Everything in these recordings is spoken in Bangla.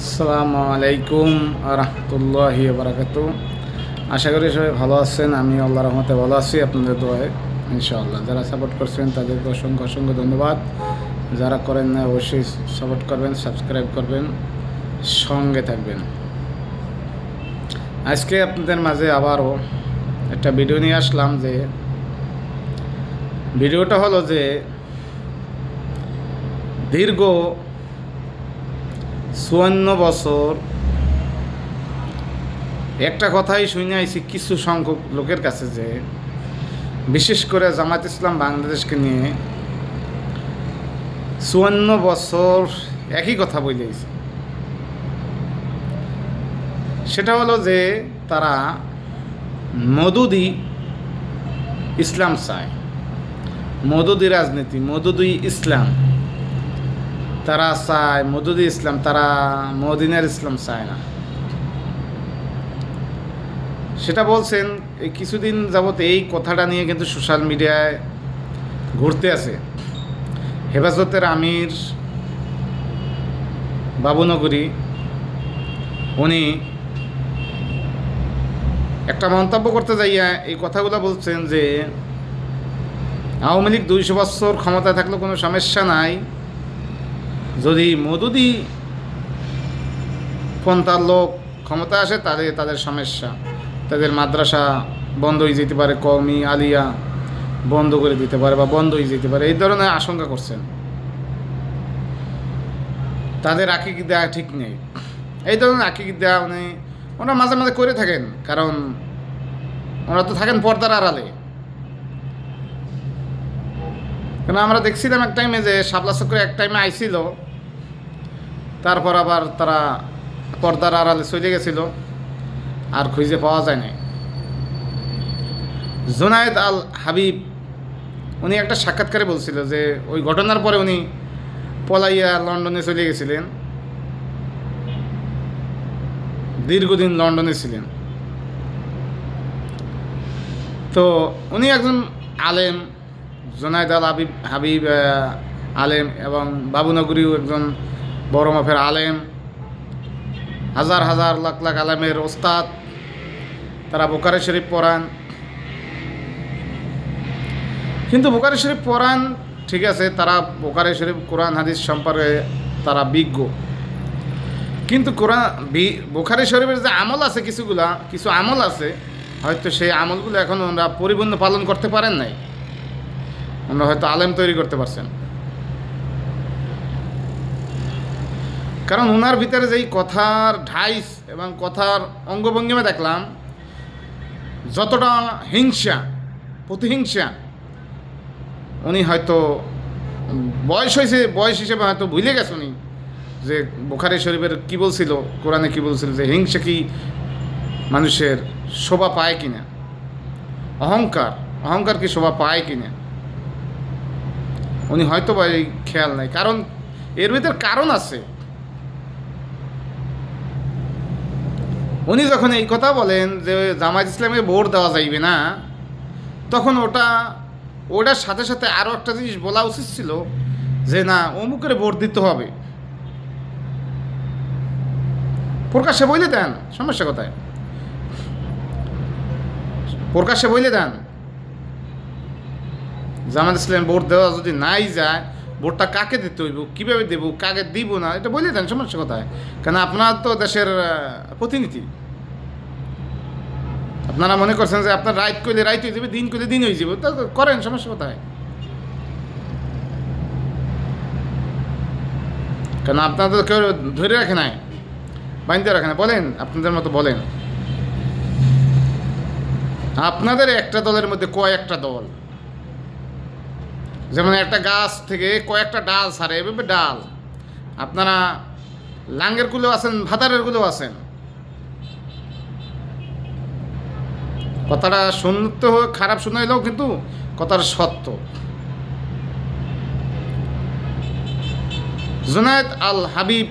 আসসালামু আলাইকুম রহমতুল্লাহি বারাকাত আশা করি সবাই ভালো আছেন আমি আল্লাহ রহমতে ভালো আছি আপনাদের দোয়ায়, ইনশাআল্লাহ। যারা সাপোর্ট করছেন, তাদেরকে অসংখ্য অসংখ্য ধন্যবাদ। যারা করেন না অবশ্যই সাপোর্ট করবেন সাবস্ক্রাইব করবেন, সঙ্গে থাকবেন। আজকে আপনাদের মাঝে আবারও একটা ভিডিও নিয়ে আসলাম যে ভিডিওটা হলো যে, দীর্ঘ চুয়ান্ন বছর। একটা কথাই শুনে আইছি, কিছু সংখ্যক লোকের কাছে যে, বিশেষ করে জামাত ইসলাম বাংলাদেশকে নিয়ে চুয়ান্ন বছর একই কথা বলে আইছে। সেটা হলো যে, তারা মদুদি ইসলাম চায়। মদুদি রাজনীতি, মদুদি ইসলাম। তারা চায়, মদুদি ইসলাম, তারা মদিনার ইসলাম চায় না। সেটা বলছেন, এই কিছুদিন যাবত এই কথাটা নিয়ে কিন্তু সোশ্যাল মিডিয়ায় ঘুরতে আছে। হেফাজতের আমির বাবুনগরী, উনি একটা মন্তব্য করতে যাইয়া এই কথাগুলো বলছেন যে, আওয়ামী লীগ দুইশো বছর ক্ষমতায় থাকলে কোনো সমস্যা নাই। যদি মদুদি পন্থার লোক ক্ষমতা আসে তাদের তাদের সমস্যা। তাদের মাদ্রাসা বন্ধ হয়ে যেতে পারে কমি আলিয়া বন্ধ করে দিতে পারে বা বন্ধ হয়ে যেতে পারে। এই ধরনের আশঙ্কা করছেন। তাদের আকিক দেওয়া ঠিক নেই। এই ধরনের আকিক দেওয়া উনি ওনারা মাঝে মাঝে করে থাকেন, কারণ ওনারা তো থাকেন পর্দার আড়ালে। কেন আমরা দেখছিলাম এক টাইমে যে শাপলা চক্র এক টাইমে আইছিল, তারপর আবার তারা পর্দার আড়ালে চলে গেছিল, আর খুঁজে পাওয়া যায় নাই। জোনায়েদ আল হাবিব, উনি একটা সাক্ষাৎকারে বলছিল যে ওই ঘটনার পরে উনি পলাইয়া লন্ডনে চলে গেছিলেন। দীর্ঘদিন লন্ডনে ছিলেন। তো উনি একজন আলেম জোনায়দ আল হাবিব হাবিব আলেম এবং বাবুনগরীও একজন বড় মাফের আলেম। হাজার হাজার লাখ লাখ আলেমের ওস্তাদ। তারা বোকারে শরীফ পড়ান। কিন্তু বোকারে শরীফ পড়ান, ঠিক আছে, তারা বোকারে শরীফ কোরআন, হাদিস সম্পর্কে তারা বিজ্ঞ। কিন্তু কোরআন বোখারি শরীফের যে আমল আছে কিছুগুলা, কিছু আমল আছে, হয়তো সেই আমলগুলো এখন ওনারা পরিপূর্ণ পালন করতে পারেন নাই। ওনারা হয়তো আলেম তৈরি করতে পারছেন। কারণ ওনার ভিতরে যেই কথার ঢাইস এবং কথার অঙ্গভঙ্গিমা দেখলাম, যতটা হিংসা, প্রতিহিংসা, উনি হয়তো বয়স হয়েছে, বয়স হিসেবে হয়তো ভুলে গেছে উনি যে বোখারি শরীফের কি বলছিল, কোরআনে কি বলছিল যে হিংসা কি মানুষের শোভা পায় কিনা। অহংকার অহংকার কি শোভা পায় কিনা? উনি হয়তো বা এই খেয়াল নাই। কারণ এর ভিতর কারণ আছে। উনি যখন এই কথা বলেন যে জামায়াত ইসলামে ভোট দেওয়া যাইবে না, তখন ওটা, ওটার সাথে সাথে আরও একটা জিনিস বলা উচিত ছিল যে না, অমুকের ভোট দিতে হবে। প্রকাশ্যে বইলে দেন, সমস্যা কোথায়? প্রকাশ্যে বইলে দেন। জামাত ইসলাম ভোট দেওয়া যদি নাই যায়, ভোটটা কাকে দিতে হইব? কীভাবে দেবো? কাকে দিব না? এটা বলে দেন, সমস্যা কোথায়? কেন আপনার তো দেশের প্রতিনিধি। আপনারা মনে করছেন যে আপনার রাইট করলে রাইট হয়ে যাবে, দিন করলে দিন হয়ে যাবে। তো করেন, সমস্যা কোথায়? কেন আপনাদের তো কেউ ধরে রাখে নাই? বাঁধতে রাখে না বলেন, আপনাদের মতো বলেন। আপনাদের একটা দলের মধ্যে কয়েকটা দল? যেমন একটা গাছ থেকে কয়েকটা ডাল সারে, এভাবে ডাল। আপনারা লাঙ্গেরগুলো আছেন, ভাতারেরগুলো আছেন। কথাটা শুনতে খারাপ শুনাইলেও কিন্তু কথাটা সত্য। জুনায়েদ আল হাবিব,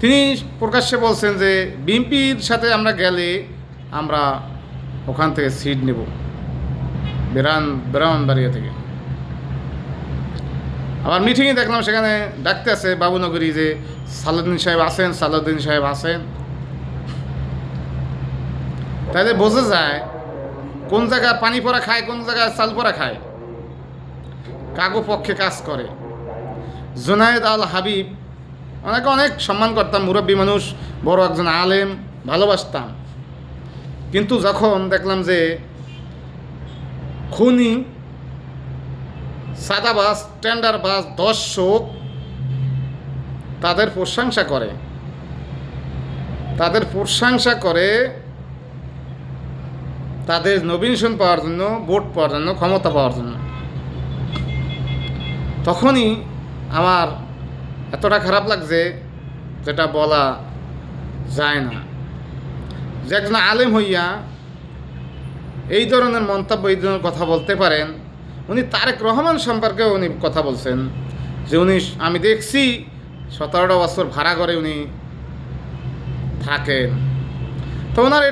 তিনি প্রকাশ্যে বলছেন যে, বিএনপির সাথে আমরা গেলে আমরা ওখান থেকে সিট নেব। বেরান, বেরানবাড়িয়া থেকে। আবার মিটিংয়ে দেখলাম সেখানে ডাকতে আছে বাবুনগরী যে সালাউদ্দিন সাহেব আছেন, সালাউদ্দিন সাহেব আছেন। তাহলে বোঝা যায় কোন জায়গায় পানি পরা খায়, কোন জায়গায় চাল পরা খায়। কাগো পক্ষে কাজ করে। জুনায়েদ আল হাবিব, ওনাকে অনেক সম্মান করতাম, মুরব্বী মানুষ, বড় একজন আলেম, ভালোবাসতাম। কিন্তু যখন দেখলাম যে খুনি সাদাবাস টেন্ডারবাস দর্শক তাদের প্রশংসা করে। তাদের প্রশংসা করে তাদের নবীনশন পাওয়ার জন্য ভোট পাওয়ার জন্য, ক্ষমতা পাওয়ার জন্য। তখনই আমার এতটা খারাপ লাগছে যেটা বলা যায় না। যে একজন আলেম হইয়া এই ধরনের মন্তব্য, এই ধরনের কথা বলতে পারেন উনি তারেক রহমান সম্পর্কে উনি কথা বলছেন যে উনি আমি দেখছি সতেরোটা বছর ভাড়া করে উনি থাকেন। তো ওনার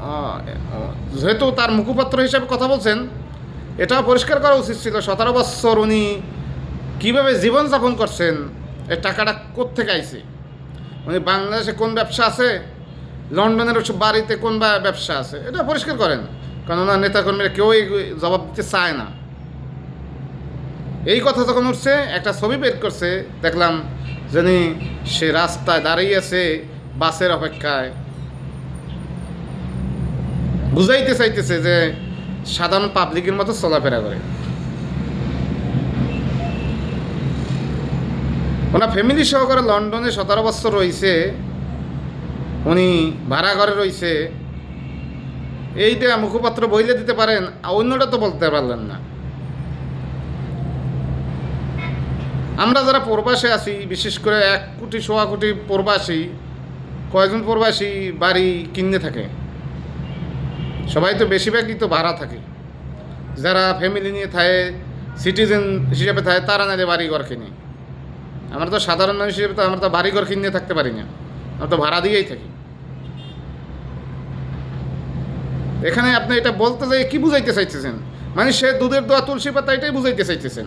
আহ, যেহেতু তার মুখপাত্র হিসেবে কথা বলছেন এটাও পরিষ্কার করা উচিত ছিল সতেরো বছর উনি কীভাবে জীবনযাপন করছেন এই টাকাটা কোত্থেকে আইছে? উনি বাংলাদেশে কোন ব্যবসা আছে? লন্ডনের বাড়িতে কোন ব্যবসা আছে? এটা পরিষ্কার করেন। ওনার নেতাকর্মীরা কেউই জবাব দিতে চায় না। এই কথা যখন উঠছে, একটা ছবি বের করছে, দেখলাম যিনি সে রাস্তায় দাঁড়িয়ে আছে বাসের অপেক্ষায়। বুঝাইতে চাইতেছে যে সাধারণ পাবলিকের মতো চলাফেরা করে। ওনার ফ্যামিলি সহকারে লন্ডনে সতেরো বছর রয়েছে, উনি ভাড়া ঘরে রয়েছে। এইটা মুখপাত্র বইলে দিতে পারেন অন্যটা তো বলতে পারলেন না। আমরা যারা প্রবাসে আছি, বিশেষ করে এক কোটি, সোয়া কোটি প্রবাসী, কয়েকজন প্রবাসী বাড়ি কিনে থাকে। সবাই তো বেশিরভাগই তো ভাড়া থাকে। যারা ফ্যামিলি নিয়ে থাকে সিটিজেন হিসেবে থাকে, তারা নাহলে বাড়ি ঘর কিনে। আমরা তো সাধারণ মানুষ হিসেবে তো আমরা তো বাড়ি ঘর কিনে থাকতে পারি না। আমরা তো ভাড়া দিয়েই থাকি। এখানে আপনি এটা বলতে যাই, কি বুঝাইতে চাইতেছেন? মানে সে দুধের দোয়া, তুলসী পাতা, এটাই বুঝাইতে চাইতেছেন?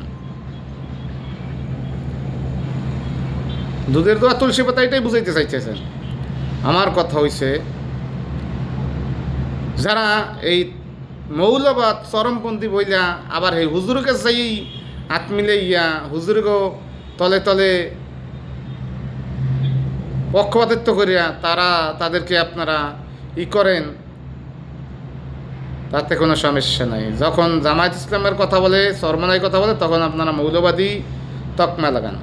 দুধের দোয়া, তুলসী পাতা, এটাই বুঝাইতে চাইতেছেন? আমার কথা হইছে, যারা এই মৌলবাদ, চরমপন্থী বইলা আবার এই হুজুরকে সেই হাত মিলে ইয়া হুজুরকে তলে তলে পক্ষপাতিত্ব করিয়া তারা তাদেরকে আপনারা ই করেন তাতে কোনো সমস্যা নাই। যখন জামায়াত ইসলামের কথা বলে সরমানাই কথা বলে, তখন আপনারা মৌলবাদী তকমা লাগান।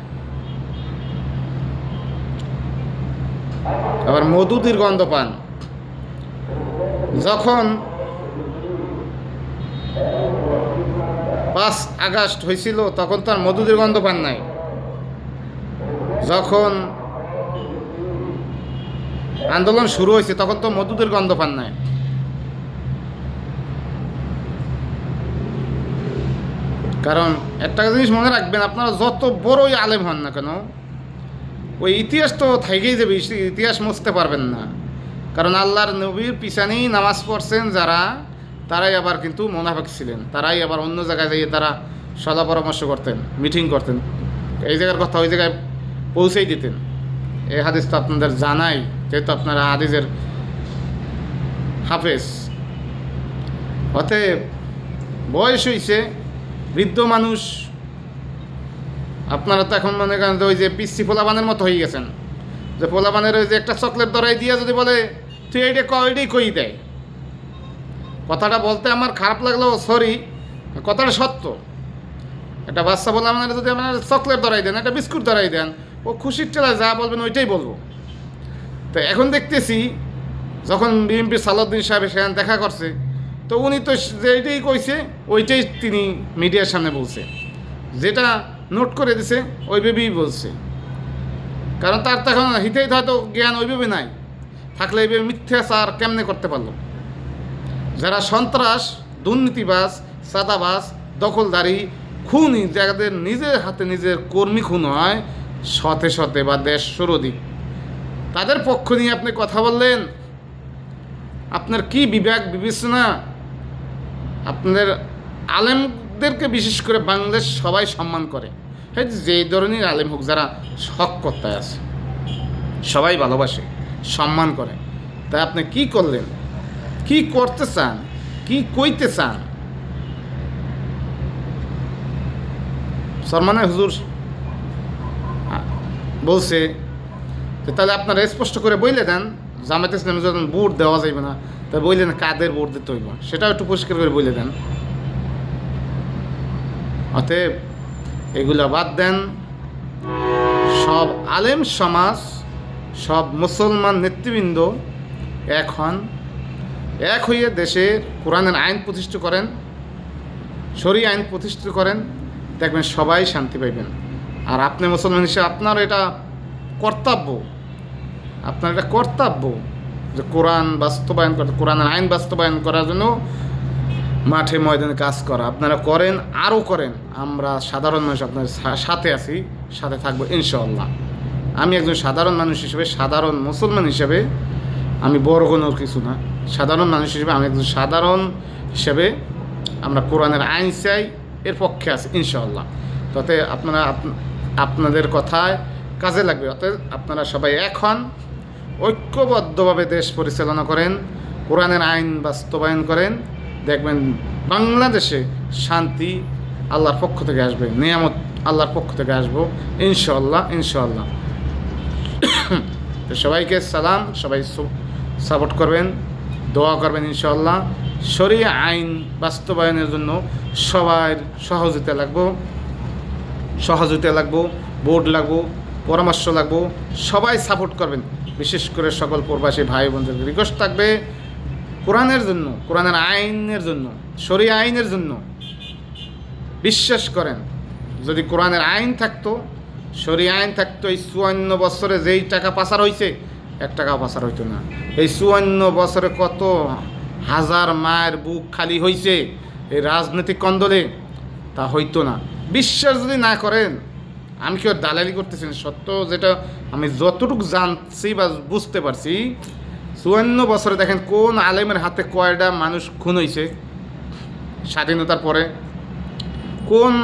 আবার মধুদির গন্ধ পান। যখন পাঁচ আগস্ট হয়েছিল, তখন তো আর মধুদের গন্ধ পান নাই। যখন আন্দোলন শুরু হয়েছে, তখন তো মধুদের গন্ধ পান নাই। কারণ একটা জিনিস মনে রাখবেন, আপনারা যত বড়ই আলেম হন না কেন, ওই ইতিহাস তো থেকেই যাবে ইতিহাস মুছতে পারবেন না। কারণ আল্লাহর নবীর পিছানেই নামাজ পড়ছেন যারা, তারাই আবার কিন্তু মোনাফেক ছিলেন, তারাই আবার অন্য জায়গায় যাইয়ে তারা সদা পরামর্শ করতেন, মিটিং করতেন, এই জায়গার কথা ওই জায়গায় পৌঁছেই দিতেন। এই হাদিস তো আপনাদের জানাই, যেহেতু আপনারা হাদিসের হাফেজ। অতএব বয়স হইছে বৃদ্ধ মানুষ, আপনারা তো এখন মনে করেন ওই যে পিসি পোলাবানের মতো হয়ে গেছেন। যে পোলাবানের ওই যে একটা চকলেট দরাই দিয়ে যদি বলে, তুই এইটা ক কই দেয়? কথাটা বলতে আমার খারাপ লাগলেও সরি কথাটা সত্য। একটা বাচ্চা বলে আপনারা যদি আপনার চকলেট ধরাই দেন, একটা বিস্কুট ধরাই দেন, ও খুশির টেলায় যা বলবেন ওইটাই বলব। তো এখন দেখতেছি, যখন বিএমপি সালাউদ্দিন সাহেব সেখানে দেখা করছে তো উনি তো যেইটাই কইছে, ওইটাই তিনি মিডিয়ার সামনে বলছে। যেটা নোট করে দিছে, ওইভাবেই বলছে। কারণ তার তো এখন হিতেই হয়তো জ্ঞান ওইভাবে নাই। থাকলে এইভাবে মিথ্যাচার কেমনে করতে পারল? যারা সন্ত্রাস, দুর্নীতিবাজ সাদাবাজ দখলদারি, খুনি যাদের নিজের হাতে নিজের কর্মী খুন হয়, শতে শতে বা দেশ সরদি তাদের পক্ষ নিয়ে আপনি কথা বললেন। আপনার কি বিবেক, বিবেচনা? আপনাদের আলেমদেরকে বিশেষ করে বাংলাদেশ সবাই সম্মান করে। হ্যাঁ যে ধরনের আলেম হোক, যারা হক কর্তায় আছে, সবাই ভালোবাসে, সম্মান করে। তাই আপনি কি করলেন? কি করতে চান? কি কইতে চান? সরমানের হুজুর বলছে তাহলে আপনারা স্পষ্ট করে বইলে দেন জামাতে ইসলামে ভোট দেওয়া যাইবে না তা বললেন কাদের ভোট দিতে হইব? সেটাও একটু পরিষ্কার করে বলে দেন। অতএব এগুলা বাদ দেন। সব আলেম সমাজ, সব মুসলমান নেতৃবৃন্দ এক হন এক হইয়ে দেশের কোরআনের আইন প্রতিষ্ঠা করেন সরি আইন প্রতিষ্ঠিত করেন, দেখবেন সবাই শান্তি পাইবেন। আর আপনি মুসলমান হিসেবে আপনার এটা কর্তব্য। আপনার এটা কর্তব্য। যে কোরআন বাস্তবায়ন করতে, কোরআনের আইন বাস্তবায়ন করার জন্য মাঠে ময়দানে কাজ করা। আপনারা করেন, আরও করেন। আমরা সাধারণ মানুষ আপনার সাথে আছি, সাথে থাকব ইনশাআল্লাহ। আমি একজন সাধারণ মানুষ হিসেবে, সাধারণ মুসলমান হিসেবে আমি বড় কোনো কিছু না। সাধারণ মানুষ হিসেবে আমি একজন সাধারণ হিসেবে আমরা কোরআনের আইন চাই, এর পক্ষে আছি ইনশাআল্লাহ। তাতে আপনারা আপনাদের কথায় কাজে লাগবে। অতএব আপনারা সবাই এক হন। ঐক্যবদ্ধভাবে দেশ পরিচালনা করেন, কোরআনের আইন বাস্তবায়ন করেন, দেখবেন বাংলাদেশে শান্তি আল্লাহর পক্ষ থেকে আসবে, নিয়ামত আল্লাহর পক্ষ থেকে আসব ইনশাল্লাহ ইনশাল্লাহ সবাইকে সালাম, সবাই সাপোর্ট করবেন, দোয়া করবেন ইনশাল্লাহ শরীয় আইন বাস্তবায়নের জন্য সবার সহযোগিতা লাগবো সহযোগিতা লাগবো, বোর্ড লাগবো পরামর্শ লাগবো। সবাই সাপোর্ট করবেন। বিশেষ করে সকল প্রবাসী ভাই বোনদের রিকোয়েস্ট থাকবে কোরআনের জন্য, কোরআনের আইনের জন্য, শরীয় আইনের জন্য। বিশ্বাস করেন, যদি কোরআনের আইন থাকতো, শরীয় আইন থাকতো, এই চুয়ান্ন বছরে যেই টাকা পাচার হয়েছে এক টাকাও পাচার হইতো না। এই চুয়ান্ন বছরে কত হাজার মায়ের বুক খালি হয়েছে এই রাজনৈতিক কন্দলে, তা হইতো না। বিশ্বাস যদি না করেন আমি কেউ দালালি করতেছি না? সত্য যেটা আমি যতটুকু জানছি বা বুঝতে পারছি, চুয়ান্ন বছরে দেখেন কোন আলেমের হাতে কয়টা মানুষ খুন হয়েছে স্বাধীনতার পরে। কোন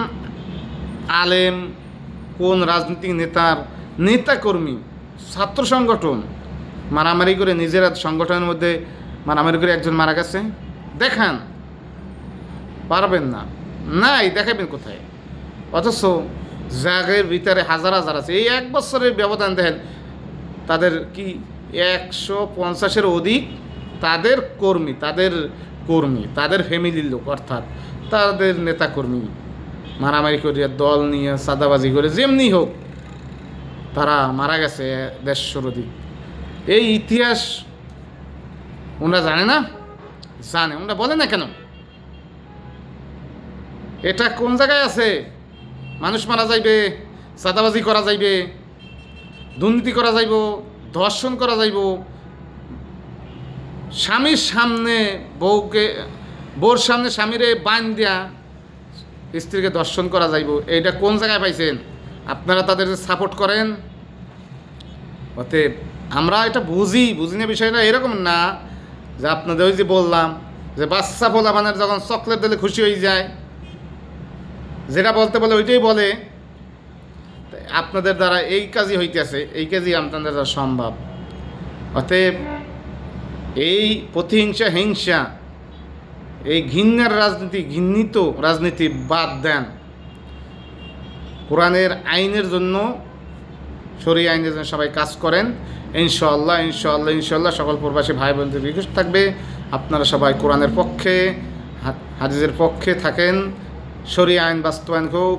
আলেম, কোন রাজনৈতিক নেতার নেতাকর্মী, ছাত্র সংগঠন মারামারি করে নিজেরা সংগঠনের মধ্যে মারামারি করে একজন মারা গেছে? দেখান। পারবেন না। নাই, দেখাবেন কোথায়? অথচ জাগের ভিতরে হাজার হাজার আছে। এই এক বছরের ব্যবধান দেখেন, তাদের কি একশো পঞ্চাশের অধিক তাদের কর্মী তাদের কর্মী, তাদের ফ্যামিলির লোক, অর্থাৎ তাদের নেতাকর্মী, মারামারি করিয়া দল নিয়ে সাদাবাজি করে, যেমনি হোক, তারা মারা গেছে দেড়শোর অধিক। এই ইতিহাস ওনারা জানে না? জানে। ওনারা বলে না কেন? এটা কোন জায়গায় আছে? মানুষ মারা যাইবে সাদাবাজি করা যাইবে, দুর্নীতি করা যাইব, ধর্ষণ করা যাইব। স্বামীর সামনে বউকে, বউর সামনে স্বামীরে বান দিয়া স্ত্রীকে দর্শন করা যাইব। এইটা কোন জায়গায় পাইছেন? আপনারা তাদের সাপোর্ট করেন? অতএব আমরা এটা বুঝি বুঝি না বিষয়টা এরকম না যে আপনাদের ওই যে বললাম যে বাচ্চা বলা মানে যখন চকলেট দিলে খুশি হয়ে যায় যেটা বলতে বলে ওইটাই বলে। আপনাদের দ্বারা এই কাজই হইতেছে, এই কাজই আপনাদের দ্বারা সম্ভব। অতএব এই প্রতিহিংসা, হিংসা, এই ঘৃণার রাজনীতি, ঘৃণিত রাজনীতি বাদ দেন। কোরআনের আইনের জন্য সরি আইনের জন্য সবাই কাজ করেন। ইনশাল্লাহ ইনশাল্লাহ ইনশাল্লাহ সকল প্রবাসী ভাই বোনদের রিকোয়েস্ট থাকবে, আপনারা সবাই কোরআনের পক্ষে হাদিসের পক্ষে থাকেন। সরি আইন বাস্তবায়ন হোক,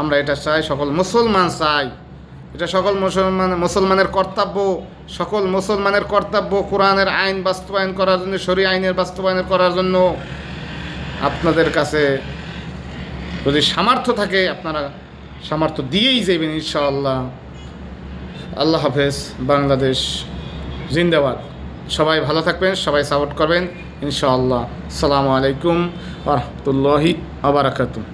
আমরা এটা চাই, সকল মুসলমান চাই। এটা সকল মুসলমান, মুসলমানের কর্তব্য, সকল মুসলমানের কর্তব্য কোরআনের আইন বাস্তবায়ন করার জন্য সরি আইনের বাস্তবায়ন করার জন্য। আপনাদের কাছে যদি সামর্থ্য থাকে, আপনারা সামর্থ্য দিয়েই যাবেন, ইনশাআল্লাহ। আল্লাহ হাফেজ, বাংলাদেশ জিন্দাবাদ। সবাই ভালো থাকবেন, সবাই সাপোর্ট করবেন। ইনশাআল্লাহ। আসসালামু আলাইকুম রহমতুল্লাহি আবরাকাতুম